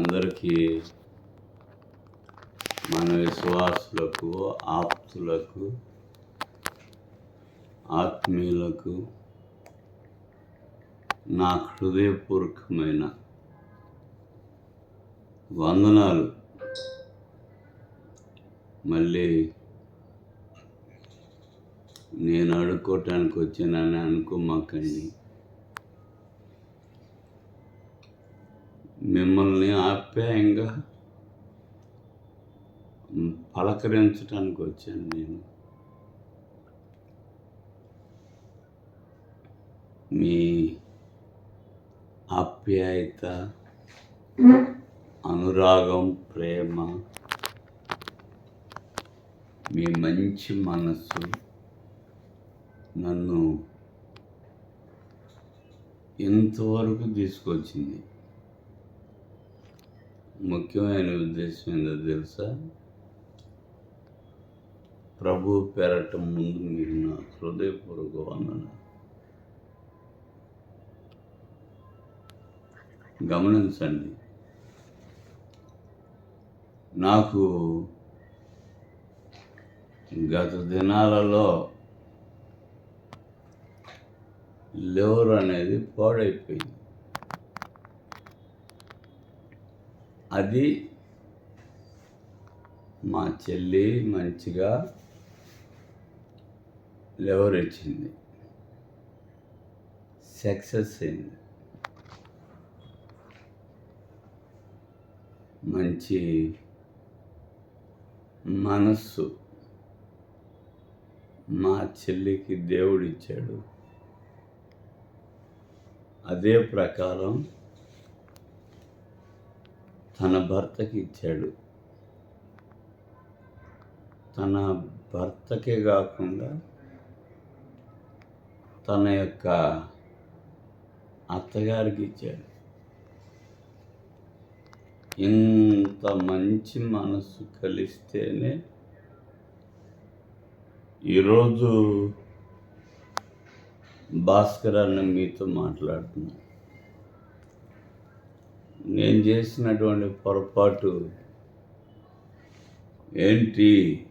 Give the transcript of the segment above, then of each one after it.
అందరికీ మన విశ్వాసులకు ఆప్తులకు ఆత్మీయులకు నా హృదయపూర్వకమైన వందనాలు. మళ్ళీ నేను అడుక్కోవటానికి వచ్చానని అనుకోమాకండి. మిమ్మల్ని ఆప్యాయంగా పలకరించడానికి వచ్చాను నేను. మీ ఆప్యాయత అనురాగం ప్రేమ మీ మంచి మనస్సు నన్ను ఎంతవరకు తీసుకొచ్చింది. ముఖ్యమైన ఉద్దేశం ఏందో తెలుసా? ప్రభు పెరటం ముందు మీరు నా హృదయపూర్వక వందన గమనించండి. నాకు గత దినాలలో లివర్ అనేది పాడైపోయింది. అది మా చెల్లి మంచిగా లివర్ ఇచ్చింది సక్సెస్ అయింది. మంచి మనస్సు మా చెల్లికి దేవుడిచ్చాడు. అదే ప్రకారం తన భర్తకి ఇచ్చాడు. తన భర్తకే కాకుండా తన యొక్క అత్తగారికి ఇచ్చాడు. ఇంత మంచి మనసు కలిస్తేనే ఈరోజు భాస్కర్ అన్న మీతో మాట్లాడుతున్నాను. నేను చేసినటువంటి పొరపాటు ఏంటి?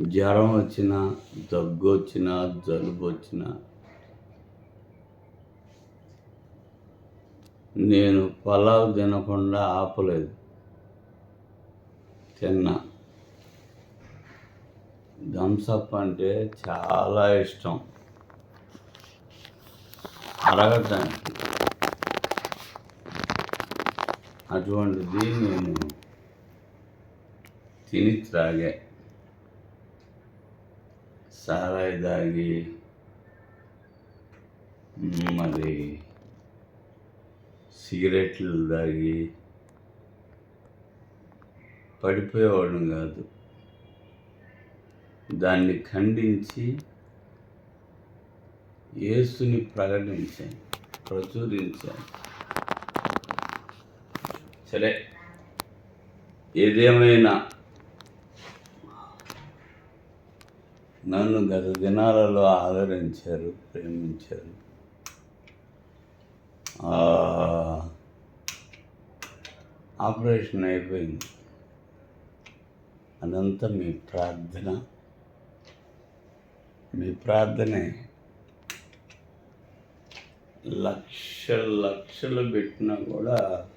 జ్వరం వచ్చినా దగ్గు వచ్చినా జలుబు వచ్చినా నేను పలావ్ తినకుండా ఆపలేదు. తిన్నా. థమ్సప్ అంటే చాలా ఇష్టం. అరగటానికి అటువంటిది నేను తిని త్రాగా సారాయి తాగి మరి సిగరెట్లు తాగి పడిపోయేవాడు కాదు. దాన్ని ఖండించి యేసుని ప్రకటించాను ప్రచురించాను. సరే. ఏదేమైనా నన్ను గత దినాలలో ఆదరించారు ప్రేమించారు. ఆపరేషన్ అయిపోయింది. అదంతా మీ ప్రార్థన. మీ ప్రార్థనే లక్ష లక్షలు పెట్టినా కూడా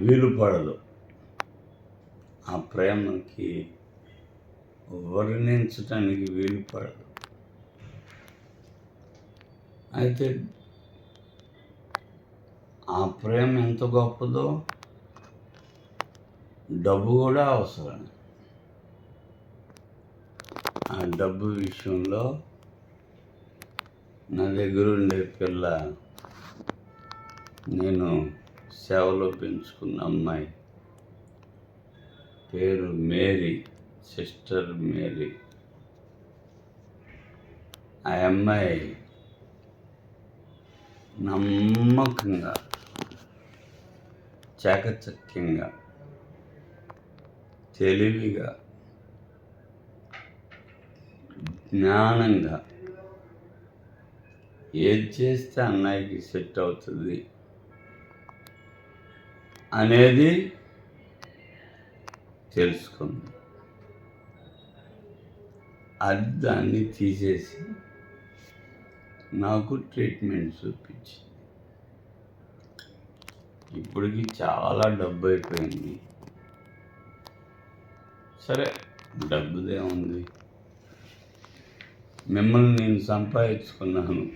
వీలు పడదు ఆ ప్రేమకి వర్ణించటానికి వీలు పడదు అయితే ఆ ప్రేమ ఎంత గొప్పదో డబ్బు కూడా అవసరం. ఆ డబ్బు విషయంలో నా దగ్గర ఉండే పిల్ల నేను సేవలో పెంచుకున్న అమ్మాయి. పేరు మేరీ సిస్టర్ మేరీ. ఆ అమ్మాయి నమ్మకంగా చాకచక్యంగా తెలివిగా జ్ఞానంగా ఏది చేస్తే అన్నయ్యకి సెట్ అవుతుంది. అనేది తెలుసుకుంది. అది దాన్ని తీసేసి నాకు ట్రీట్మెంట్ చూపించింది. ఇప్పటికి చాలా డబ్బు అయిపోయింది. సరే డబ్బుదే ఉంది. మిమ్మల్ని నేను సంపాదించుకున్నాను.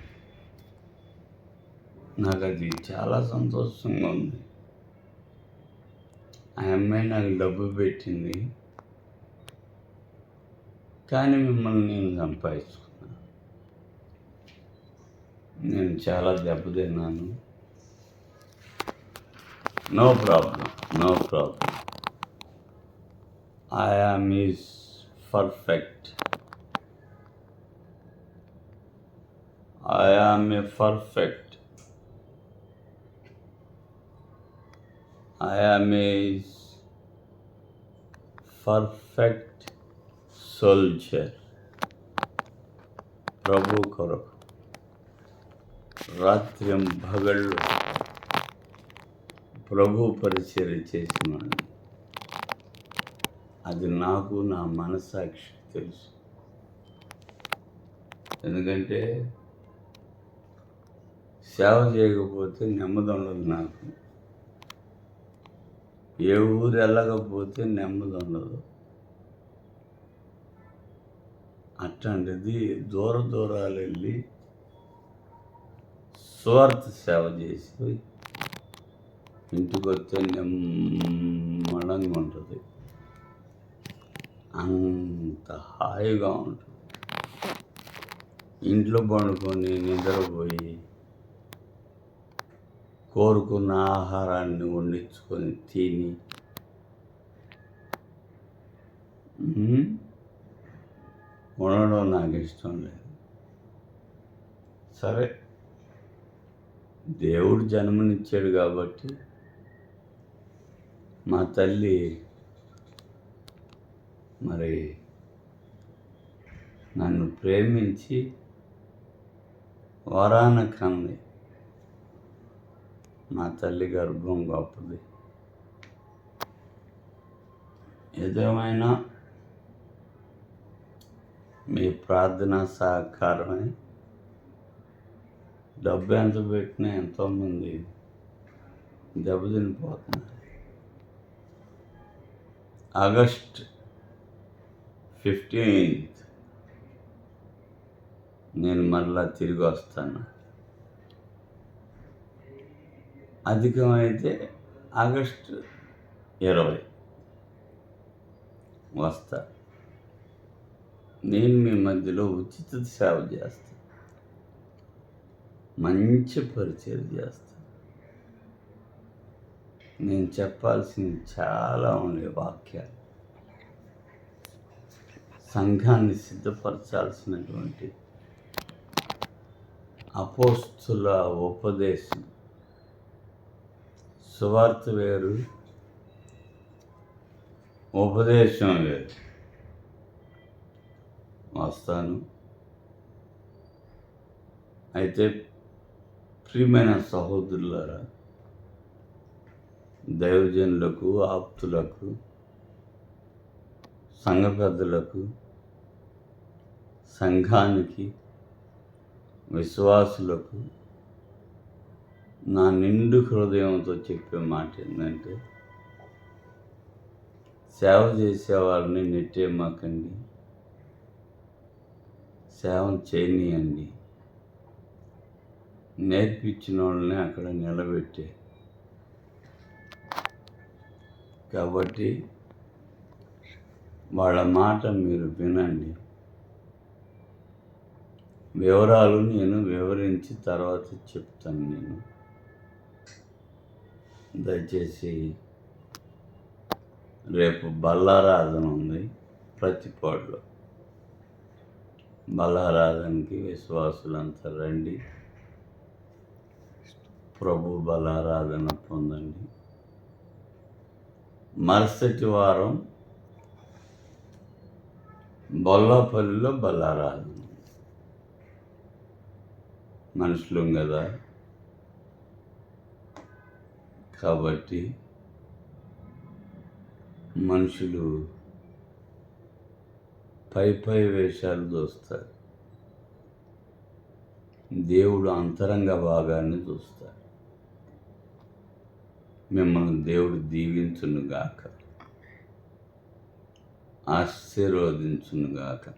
నాకు అది చాలా సంతోషంగా ఉంది. ఆ అమ్మాయి నాకు డబ్బు పెట్టింది. కానీ మిమ్మల్ని నేను సంపాదించుకున్నాను నేను చాలా దెబ్బతిన్నాను no problem no problem. I am is perfect I am a perfect I am a perfect soldier. ప్రభు కొరకు రాత్రి పగళ్ళు ప్రభు పరిచయం చేసినాడు అది నాకు నా మనసాక్షి తెలుసు ఎందుకంటే సేవ చేయకపోతే నెమ్మది ఉండదు నాకు ఏ ఊరు వెళ్ళకపోతే నెమ్మది ఉండదు. అట్లాంటిది దూర దూరాలు వెళ్ళి స్వార్థ సేవ చేసి ఇంటికి వస్తే నెమ్మడంగా ఉంటుంది. అంత హాయిగా ఉంటుంది. ఇంట్లో పండుకొని నిద్రపోయి కోరుకున్న ఆహారాన్ని వండించుకొని తిని. ఉండడం నాకు ఇష్టం లేదు. సరే. దేవుడు జన్మనిచ్చాడు కాబట్టి మా తల్లి మరి నన్ను ప్రేమించి వరాన కంది నా తల్లి గర్భం గొప్పది ఏదేమైనా మీ ప్రార్థన సహకారమే. డబ్బు ఎంత పెట్టినా ఎంతోమంది దెబ్బతినిపోతున్నారు. ఆగస్ట్ ఫిఫ్టీన్త్ నేను మళ్ళా తిరిగి వస్తాను. అధికమైతే ఆగస్టు ఇరవై. వస్తా. నేను మీ మధ్యలో ఉచిత సేవ చేస్తా. మంచి పరిచయం చేస్తా. నేను చెప్పాల్సింది చాలా ఉండే వాక్యాలు. సంఘాన్ని సిద్ధపరచాల్సినటువంటి అపోస్తుల ఉపదేశం. సువార్త వేరు ఉపదేశం వేరు. వస్తాను. అయితే ప్రియమైన సహోదరులారా దైవజనులకు ఆప్తులకు సంఘ పెద్దలకు సంఘానికి విశ్వాసులకు నా నిండు హృదయంతో చెప్పే మాట ఏంటంటే సేవ చేసే వాళ్ళని నెట్టేమాకండి సేవ చేయనియండి. నేర్పించిన వాళ్ళని అక్కడ నిలబెట్టే. కాబట్టి వాళ్ళ మాట మీరు వినండి. వివరాలు నేను వివరించి తర్వాత చెప్తాను నేను. దయచేసి రేపు బల్లారాధన ఉంది ప్రతిపాడులో బలారాధనకి విశ్వాసులంతా రండి. ప్రభు బలారాధన పొందండి. మరుసటి వారం బొల్లాపల్లిలో బలారాధన మనుషులం కదా? కాబట్టి మనుషులు పై పై వేషాలు దోస్తారు దేవుడు అంతరంగ భాగాన్ని చూస్తాడు మిమ్మల్ని దేవుడు దీవించునుగాక ఆశీర్వదించునుగాక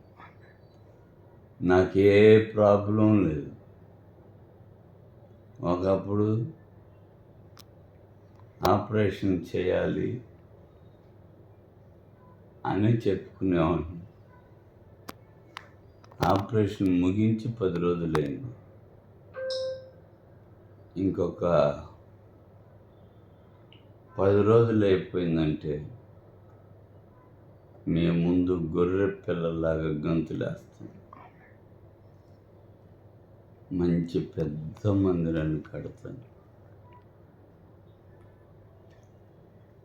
నాకే ప్రాబ్లం లేదు. ఒకప్పుడు ఆపరేషన్ చేయాలి అని చెప్పుకునేవాడిని. ఆపరేషన్ ముగించి పది రోజులైంది. ఇంకొక పది రోజులు అయిపోయిందంటే మీ ముందు గొర్రె పిల్లలాగా గంతులేస్తాం మంచి పెద్ద మందిరాన్ని కడతాను.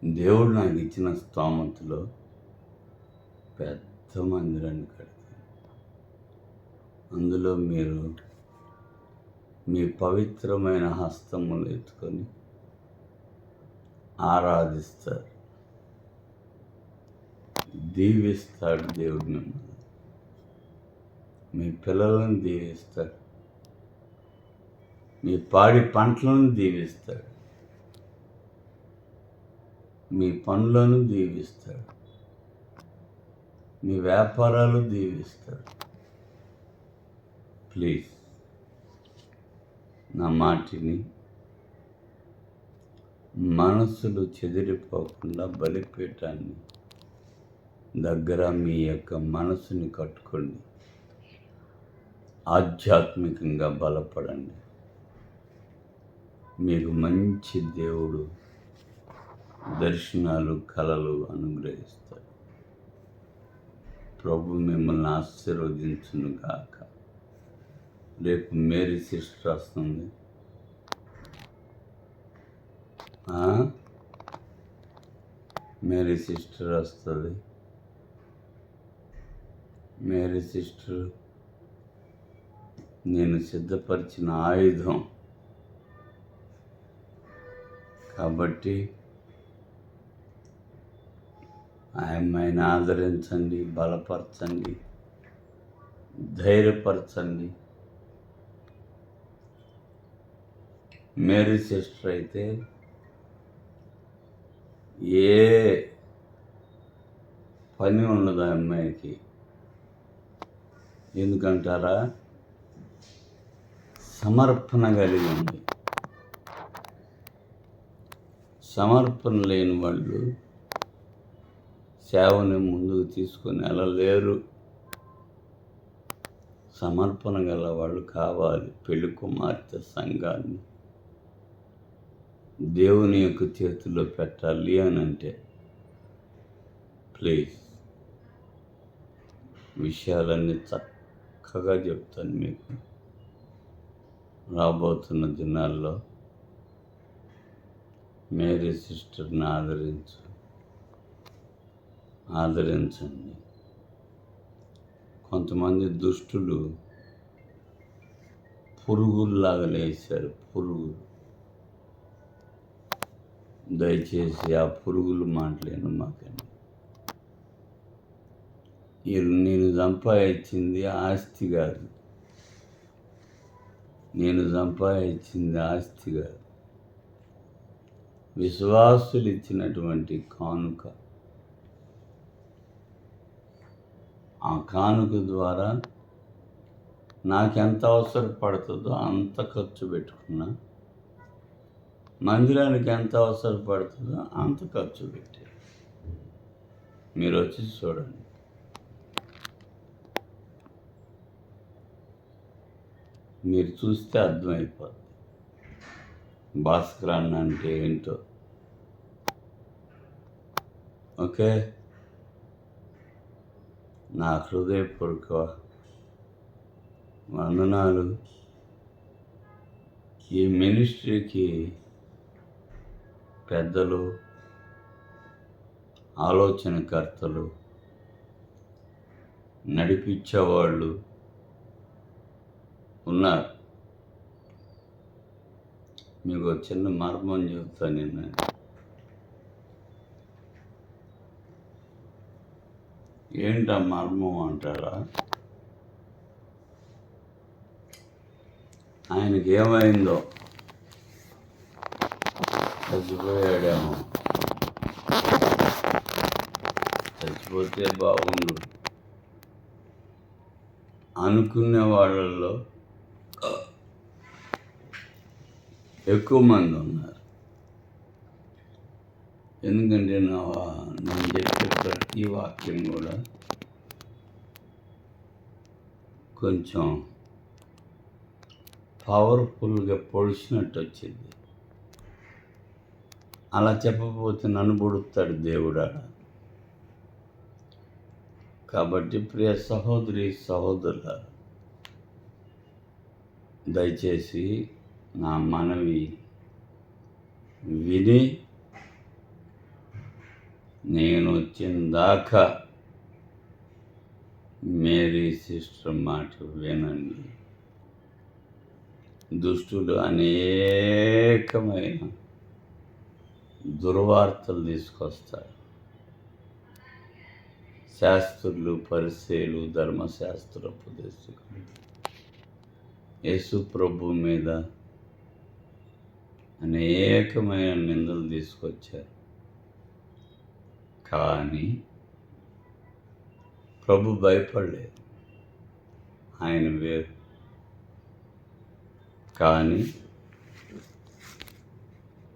దేవుడు నాకు ఇచ్చిన స్తోమతలో పెద్ద మందిరాన్ని కడతాను అందులో మీరు మీ పవిత్రమైన హస్తములు ఎత్తుకొని ఆరాధిస్తారు. దీవిస్తాడు దేవుడు మిమ్మల్ని. మీ పిల్లలను దీవిస్తాడు మీ పాడి పంటలను దీవిస్తాడు మీ పనులను దీవిస్తాడు. మీ వ్యాపారాలు దీవిస్తాడు. ప్లీజ్ నా మాటిని మనసులు చెదిరిపోకుండా బలిపీఠాన్ని దగ్గర మీ యొక్క మనసుని కట్టుకోండి. ఆధ్యాత్మికంగా బలపడండి. మీకు మంచి దేవుడు. దర్శనాలు కళలు అనుగ్రహిస్తాడు. ప్రభు మిమ్మల్ని ఆశీర్వదించును గాక. రేపు మేరీ సిస్టర్ వస్తుంది. మేరీ సిస్టర్ వస్తుంది. మేరీ సిస్టర్ నేను సిద్ధపరిచిన ఆయుధం. కాబట్టి ఆయమ్మాయిని ఆదరించండి బలపరచండి ధైర్యపరచండి. మేరీ సిస్టర్ అయితే ఏ పని ఉండదు ఆ అమ్మాయికి. ఎందుకంటారా? సమర్పణ కలిగి ఉంది సమర్పణ లేని వాళ్ళు సేవని ముందుకు తీసుకొని వెళ్ళలేరు సమర్పణ గల వాళ్ళు కావాలి పెళ్ళి కుమార్తె సంఘాన్ని. దేవుని యొక్క చేతిలో పెట్టాలి అని అంటే ప్లీజ్ విషయాలన్నీ చక్కగా చెప్తాను మీకు. రాబోతున్న దినాల్లో మేరీ సిస్టర్ని ఆదరించు. ఆదరించండి. కొంతమంది దుష్టులు పురుగుల్లాగా లేచారు. పురుగులు దయచేసి ఆ పురుగులు మాటలేను మాకండి. నేను సంపాదించింది ఆస్తి కాదు. నేను సంపాదించింది ఆస్తి కాదు. విశ్వాసులు ఇచ్చినటువంటి కానుక. ఆ కానుక ద్వారా నాకెంత అవసరపడుతుందో అంత ఖర్చు పెట్టుకున్నా మందిరానికి ఎంత అవసరపడుతుందో అంత ఖర్చు పెట్టి. మీరు వచ్చి చూడండి. మీరు చూస్తే అర్థమైపోద్ది. భాస్కరాన్ని అంటే ఏంటో. ఓకే? నా హృదయపూర్వక వందనాలు. ఈ మినిస్ట్రీకి పెద్దలు ఆలోచనకర్తలు నడిపించేవాళ్ళు ఉన్నారు. మీకు చిన్న మర్మం చెబుతాను నేను. ఏంట మర్మం అంటారా? ఆయనకి ఏమైందో చచ్చిపోయాడేమో. చచ్చిపోతే బాగుండు. అనుకునే వాళ్ళల్లో ఎక్కువ మంది ఉన్నారు. ఎందుకంటే నా ఈ వాక్యం కూడా కొంచెం పవర్ఫుల్గా పొడిచినట్టు వచ్చింది. అలా చెప్పకపోతే నన్ను పొడుస్తాడు దేవుడా. కాబట్టి ప్రియ సహోదరి సహోదరుల దయచేసి నా మనవి విని నేను వచ్చిందాకా మేరీ సిస్టర్ మాట వినండి. దుష్టులు అనేకమైన దుర్వార్తలు తీసుకొస్తారు శాస్త్రులు పరిశీలు ధర్మశాస్త్ర ఉపదేశకులు యేసు ప్రభు మీద అనేకమైన నిందలు తీసుకొచ్చారు. కానీ ప్రభు భయపడలేదు. ఆయన వేరు. కానీ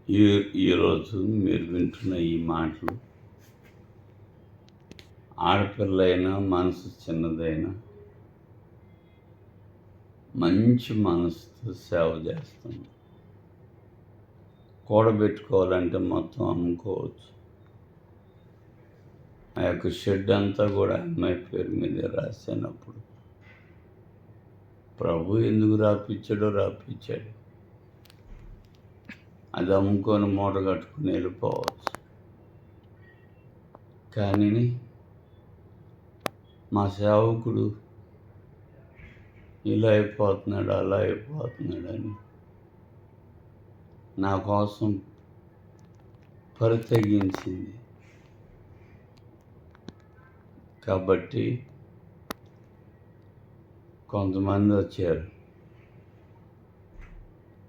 ఈ ఈరోజు మీరు వింటున్న ఈ మాటలు ఆడపిల్లైనా మనసు చిన్నదైనా మంచి మనసుతో సేవ చేస్తుంది. కూడబెట్టుకోవాలంటే మొత్తం అమ్ముకోవచ్చు. ఆ యొక్క షెడ్ అంతా కూడా అమ్మాయి పేరు మీద రాసినప్పుడు ప్రభు ఎందుకు రాపిచ్చాడో రాపిచ్చాడు. అది అమ్ముకొని మూట కట్టుకుని వెళ్ళిపోవచ్చు. కానీ మా సేవకుడు ఇలా అయిపోతున్నాడు అలా అయిపోతున్నాడు అని నా కోసం పరితగించింది. కాబట్టి కొంతమంది వచ్చారు.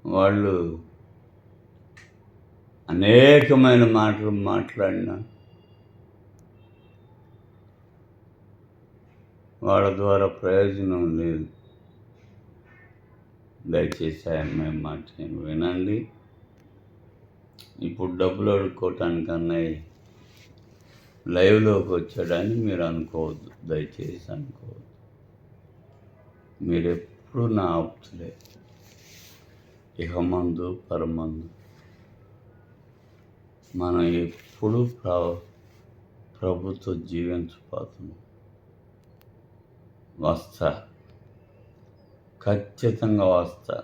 వాళ్ళు అనేకమైన మాటలు మాట్లాడినా వాళ్ళ ద్వారా ప్రయోజనం లేదు. దయచేసి ఆయన మేము మాట వినండి. ఇప్పుడు డబ్బులు అడుక్కోవటానికన్నా లైవ్లోకి వచ్చాడని మీరు అనుకోవద్దు. దయచేసి అనుకోవద్దు. మీరెప్పుడు నా ఆప్తులే. ఇహమందు పరమందు. మనం ఎప్పుడు ప్ర ప్రభుత్వ జీవించబోతున్నాం. వస్తా ఖచ్చితంగా వస్తా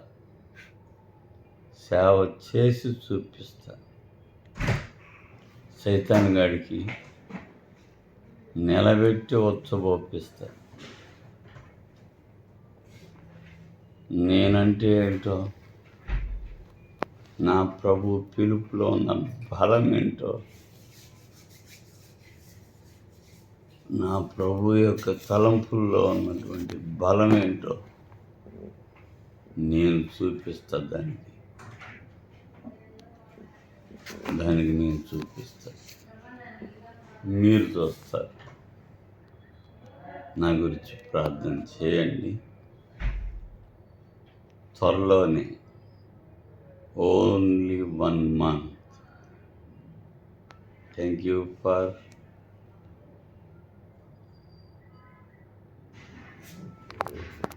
సేవ చేసి చూపిస్తా. సైతాన్ గాడికి నిలబెట్టి ఉచ్చబోపిస్తా నేనంటే ఏంటో? నా ప్రభు పిలుపులో ఉన్న బలం ఏంటో? నా ప్రభు యొక్క తలంపుల్లో ఉన్నటువంటి బలం ఏంటో నేను చూపిస్తా దానికి. దానికి నేను చూపిస్తా. మీరు చూస్తారు. నా గురించి ప్రార్థన చేయండి. త్వరలోనే only one month. Thank you for